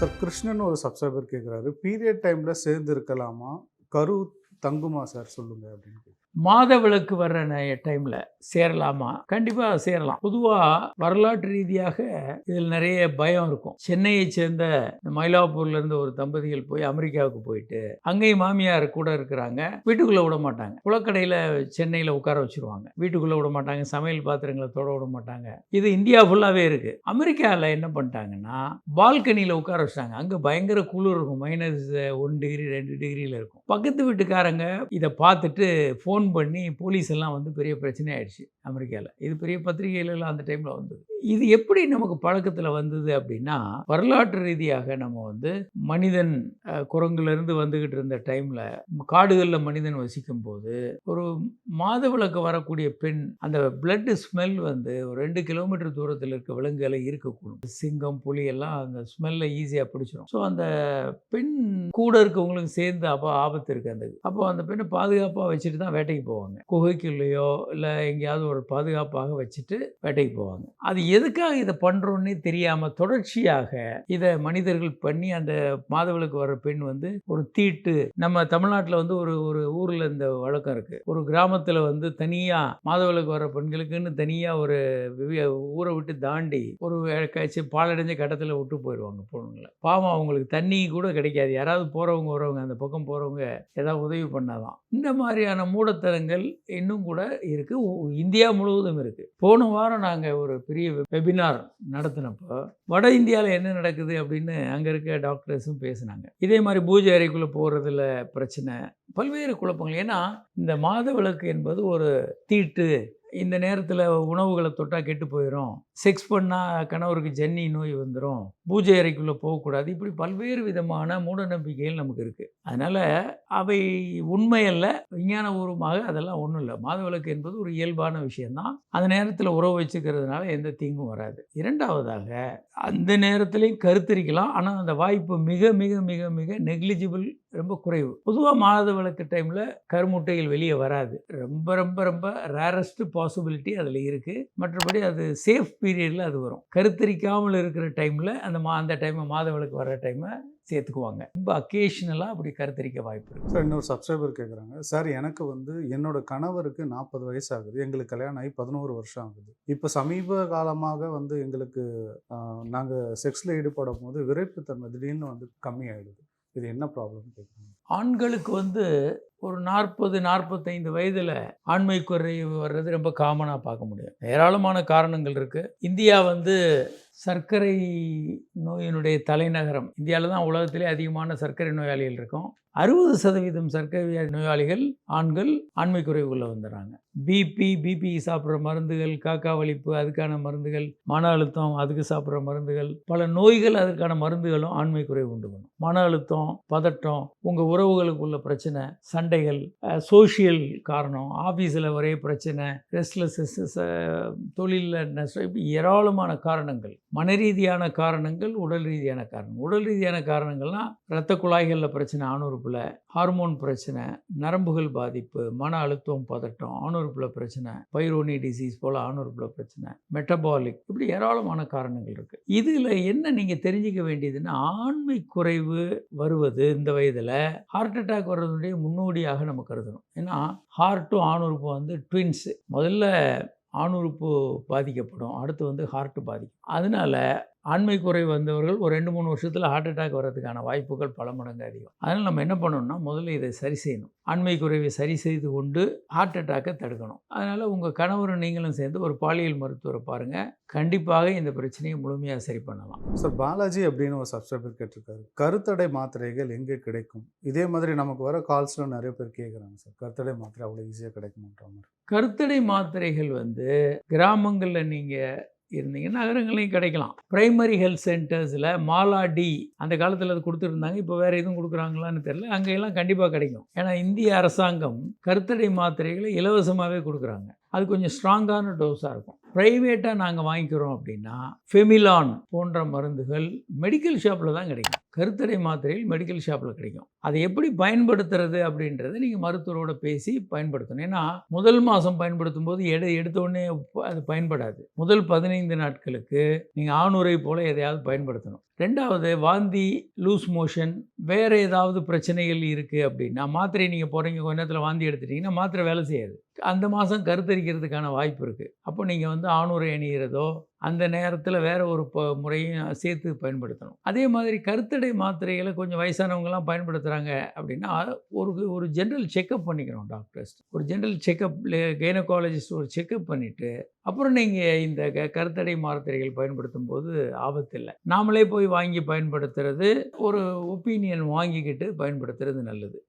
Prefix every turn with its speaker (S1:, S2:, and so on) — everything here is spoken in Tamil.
S1: சார் கிருஷ்ணன் ஒரு சப்ஸ்கிரைபர் கேட்குறாரு பீரியட் டைமில் சேர்ந்து இருக்கலாமா கரு தங்குமா சார் சொல்லுங்கள் அப்படின்னு
S2: மாத விளக்கு வர்ற டைமில் சேரலாமா? கண்டிப்பாக சேரலாம். பொதுவாக வரலாற்று ரீதியாக இதில் நிறைய பயம் இருக்கும். சென்னையை சேர்ந்த இந்த மயிலாப்பூர்ல இருந்து ஒரு தம்பதிகள் போய் அமெரிக்காவுக்கு போயிட்டு அங்கேயும் மாமியார் கூட இருக்கிறாங்க. வீட்டுக்குள்ளே விட மாட்டாங்க. குளக்கடையில் சென்னையில் உட்கார வச்சிருவாங்க. வீட்டுக்குள்ளே விட மாட்டாங்க. சமையல் பாத்திரங்களை தொட விட மாட்டாங்க. இது இந்தியா ஃபுல்லாகவே இருக்குது அமெரிக்காவில் என்ன பண்ணிட்டாங்கன்னா பால்கனியில் உட்கார வச்சிட்டாங்க. அங்கே பயங்கர குளிர் இருக்கும். மைனஸ் ஒன் டிகிரி ரெண்டு டிகிரியில் இருக்கும். பக்கத்து வீட்டுக்காரங்க இதை பார்த்துட்டு ஃபோன் பண்ணி போலீஸ் எல்லாம் வந்து பெரிய பிரச்சனை ஆயிடுச்சு அமெரிக்காவில் இது பெரிய பத்திரிகைகளெல்லாம் அந்த டைமில் வந்தது. இது எப்படி நமக்கு பழக்கத்தில் வந்தது அப்படின்னா வரலாற்று ரீதியாக நம்ம வந்து மனிதன் குரங்குலேருந்து வந்துக்கிட்டு இருந்த டைமில் காடுகளில் மனிதன் வசிக்கும் போது ஒரு மாதவிளக்கு வரக்கூடிய பெண் அந்த பிளட்டு ஸ்மெல் வந்து ஒரு ரெண்டு கிலோமீட்டர் தூரத்தில் இருக்க விலங்குகளை இருக்கக்கூடும் சிங்கம் புலி எல்லாம் அந்த ஸ்மெல்ல ஈஸியாக பிடிச்சிரும். ஸோ அந்த பெண் கூட இருக்கவங்களுக்கு சேர்ந்து அப்போ ஆபத்து இருக்குது அந்த அப்போ அந்த பெண்ணை பாதுகாப்பாக வச்சுட்டு தான் வேட்டைக்கு போவாங்க. குகைக்குள்ளேயோ இல்லை எங்கேயாவது ஒரு பாதுகாப்பாக வச்சுட்டு வேட்டைக்கு போவாங்க. அது எதுக்காக இதை பண்ணுறோன்னே தெரியாமல் தொடர்ச்சியாக இதை மனிதர்கள் பண்ணி அந்த மாதவளுக்கு வர பெண் வந்து ஒரு தீட்டு நம்ம தமிழ்நாட்டில் வந்து ஒரு ஒரு ஊரில் இந்த வழக்கம் இருக்குது ஒரு கிராமத்தில் வந்து தனியாக மாதவளுக்கு வர பெண்களுக்குன்னு தனியாக ஒரு ஊரை விட்டு தாண்டி ஒரு கழிச்சு பாலடைஞ்ச கட்டத்தில் விட்டு போயிடுவாங்க பொண்ணுங்களை. பாவம் அவங்களுக்கு தண்ணி கூட கிடைக்காது. யாராவது போகிறவங்க வரவங்க அந்த பக்கம் போகிறவங்க ஏதாவது உதவி பண்ணாதான். இந்த மாதிரியான மூடத்தனங்கள் இன்னும் கூட இருக்குது இந்தியா முழுவதும் இருக்குது போன வாரம் நாங்கள் ஒரு பெரிய வெபினார் நடத்தினப்போ வட இந்தியாவில் என்ன நடக்குது அப்படின்னு அங்கே இருக்க டாக்டர்ஸும் பேசினாங்க. இதே மாதிரி பூஜை அறைக்குள்ளே போகிறதுல பிரச்சனை பல்வேறு குழப்பங்கள். ஏன்னா இந்த மாத விளக்கு என்பது ஒரு தீட்டு இந்த நேரத்தில் உணவுகளை தொட்டால் கெட்டு போயிடும் செக்ஸ் பண்ணால் கணவருக்கு ஜன்னி நோய் வந்துடும் பூஜை அறைக்குள்ளே போகக்கூடாது. இப்படி பல்வேறு விதமான மூட நம்பிக்கைகள் நமக்கு இருக்குது அதனால் அவை உண்மையல்ல விஞ்ஞானபூர்வமாக அதெல்லாம் ஒன்றும் இல்லை. மாதவிளக்கு என்பது ஒரு இயல்பான விஷயந்தான் அந்த நேரத்தில் உறவு வச்சுக்கிறதுனால எந்த தீங்கும் வராது. இரண்டாவதாக அந்த நேரத்துலையும் கருத்தரிக்கலாம். ஆனால் அந்த வாய்ப்பு மிக மிக மிக மிக நெக்லிஜிபிள் ரொம்ப குறைவு. பொதுவாக மாத விளக்கு டைமில் கருமுட்டைகள் வெளியே வராது. ரொம்ப ரொம்ப ரொம்ப ரேரஸ்ட்டு பாசிபிலிட்டி அதில் இருக்குது மற்றபடி அது சேஃப் பீரியடில் அது வரும். கருத்தரிக்காமல் இருக்கிற டைமில் அந்த மா அந்த டைமை மாதவிளக்கு வர வர்ற டைமை சேர்த்துக்குவாங்க. ரொம்ப அக்கேஷனலாக அப்படி கருத்தரிக்க வாய்ப்பு இருக்குது
S1: சார் இன்னொரு சப்ஸ்கிரைபர் கேட்குறாங்க சார் எனக்கு வந்து என்னோட கணவருக்கு நாற்பது வயசு ஆகுது எங்களுக்கு கல்யாணம் ஆகி பதினோரு வருஷம் ஆகுது. இப்போ சமீப காலமாக வந்து எங்களுக்கு நாங்கள் செக்ஸில் ஈடுபடும் போது விரைப்புத்தன்மை திடீர்னு வந்து கம்மியாயிடுது. இது என்ன ப்ராப்ளம் கேட்குறாங்க.
S2: ஆண்களுக்கு வந்து ஒரு நாற்பது நாற்பத்தைந்து வயதில் ஆண்மை குறை வர்றது ரொம்ப காமனாக பார்க்க முடியும். ஏராளமான காரணங்கள் இருக்குது இந்தியா வந்து சர்க்கரை நோயினுடைய தலைநகரம். இந்தியாவில் தான் உலகத்திலே அதிகமான சர்க்கரை நோயாளிகள் இருக்கும். அறுபது சதவீதம் சர்க்கரை வியாதி நோயாளிகள் ஆண்கள் ஆண்மை குறைவுக்குள்ளே வந்துடுறாங்க பிபி பிபி சாப்பிட்ற மருந்துகள் காக்கா வலிப்பு அதுக்கான மருந்துகள் மன அழுத்தம் அதுக்கு சாப்பிட்ற மருந்துகள் பல நோய்கள் அதற்கான மருந்துகளும் ஆண்மை குறைவு உண்டு பண்ணும். மன அழுத்தம் பதட்டம் உங்கள் உறவுகளுக்கு உள்ள பிரச்சனை சண்டைகள் சோஷியல் காரணம் ஆஃபீஸில் ஒரே பிரச்சனை ரெஸ்ட்லெஸ் தொழிலில் ஏராளமான காரணங்கள். மன ரீதியான காரணங்கள் உடல் ரீதியான காரணம் உடல் ரீதியான காரணங்கள்லாம் இரத்த குழாய்களில் பிரச்சனை ஆணுறுப்பில் ஹார்மோன் பிரச்சனை நரம்புகள் பாதிப்பு மன அழுத்தம் பதட்டம் ஆணுறுப்பில் பிரச்சனை பைரோனி டிசீஸ் போல் ஆணுறுப்பில் பிரச்சனை மெட்டபாலிக் இப்படி ஏராளமான காரணங்கள் இருக்குது இதில் என்ன நீங்கள் தெரிஞ்சுக்க வேண்டியதுன்னா ஆண்மை குறைவு வருவது இந்த வயதில் ஹார்ட் அட்டாக் வர்றதுடைய முன்னோடியாக நம்ம கருதணும். ஏன்னா ஹார்ட்டும் ஆணுறுப்பும் வந்து ட்வின்ஸு முதல்ல ஆணுறுப்பு பாதிக்கப்படும் அடுத்து வந்து ஹார்ட் பாதிக்கும். அதனால ஆண்மை குறை வந்தவர்கள் ஒரு ரெண்டு மூணு வருஷத்தில் ஹார்ட் அட்டாக் வர்றதுக்கான வாய்ப்புகள் பல மடங்கு அதிகம். அதனால் நம்ம என்ன பண்ணணும்னா முதல்ல இதை சரி செய்யணும். ஆண்மை குறைவை சரி செய்து கொண்டு ஹார்ட் அட்டாக்கை தடுக்கணும். அதனால் உங்கள் கணவரும் நீங்களும் சேர்ந்து ஒரு பாலியல் மருத்துவரை பாருங்கள் கண்டிப்பாக இந்த பிரச்சனையை முழுமையாக சரி பண்ணலாம்.
S1: சார் பாலாஜி அப்படின்னு ஒரு சப்ஸ்கிரைபர் கேட்டிருக்காரு. கருத்தடை மாத்திரைகள் எங்கே கிடைக்கும்? இதே மாதிரி நமக்கு வர கால்ஸில் நிறைய பேர் கேட்குறாங்க சார். கருத்தடை மாத்திரை அவ்வளோ ஈஸியாக கிடைக்குமான்ற மாதிரி.
S2: கருத்தடை மாத்திரைகள் வந்து கிராமங்களில் நீங்கள் இருந்தீங்கன்னா நகரங்களையும் கிடைக்கலாம். பிரைமரி ஹெல்த் சென்டர்ஸில் மாலா டி அந்த காலத்தில் அது கொடுத்துருந்தாங்க. இப்போ வேறு எதுவும் கொடுக்குறாங்களான்னு தெரியல. அங்கெல்லாம் கண்டிப்பாக கிடைக்கும். ஏன்னா இந்திய அரசாங்கம் கருத்தடை மாத்திரைகளை இலவசமாகவே கொடுக்குறாங்க. அது கொஞ்சம் ஸ்ட்ராங்கான டோஸாக இருக்கும். ப்ரைவேட்டாக நாங்கள் வாங்கிக்கிறோம் அப்படின்னா ஃபெமிலான் போன்ற மருந்துகள் மெடிக்கல் ஷாப்பில் தான் கிடைக்கும். கருத்தடை மாத்திரைகள் மெடிக்கல் ஷாப்பில் கிடைக்கும். அதை எப்படி பயன்படுத்துறது அப்படின்றத நீங்கள் மருத்துவரோட பேசி பயன்படுத்தணும். ஏன்னா முதல் மாதம் பயன்படுத்தும் போது எடு எடுத்தோடனே அது பயன்படாது. முதல் பதினைந்து நாட்களுக்கு நீங்கள் ஆணுரை போல் எதையாவது பயன்படுத்தணும். ரெண்டாவது வாந்தி லூஸ் மோஷன் வேறு ஏதாவது பிரச்சனைகள் இருக்குது அப்படின்னா மாத்திரை நீங்கள் போகிறீங்க கொஞ்ச நேரத்தில் வாந்தி எடுத்துட்டீங்கன்னா மாத்திரை வேலை செய்யாது. அந்த மாதம் கருத்தரிக்கிறதுக்கான வாய்ப்பு இருக்குது அப்போ நீங்கள் வந்து ஆணுரை அணிகிறதோ அந்த நேரத்தில் வேறு ஒரு ப முறையும் சேர்த்து பயன்படுத்தணும். அதே மாதிரி கருத்தடை நேரடி மாத்திரைகளை கொஞ்சம் வயசானவங்கலாம் பயன்படுத்துகிறாங்க அப்படின்னா ஒரு ஒரு ஜென்ரல் செக்கப் பண்ணிக்கணும் டாக்டர்ஸ் ஒரு ஜென்ரல் செக்கப்பில் கைனகாலஜிஸ்ட் ஒரு செக்கப் பண்ணிவிட்டு அப்புறம் நீங்கள் இந்த க கருத்தடை மாத்திரைகள் பயன்படுத்தும் போது ஆபத்தில்லை நாமளே போய் வாங்கி பயன்படுத்துறது ஒரு ஒப்பீனியன் வாங்கிக்கிட்டு பயன்படுத்துறது நல்லது.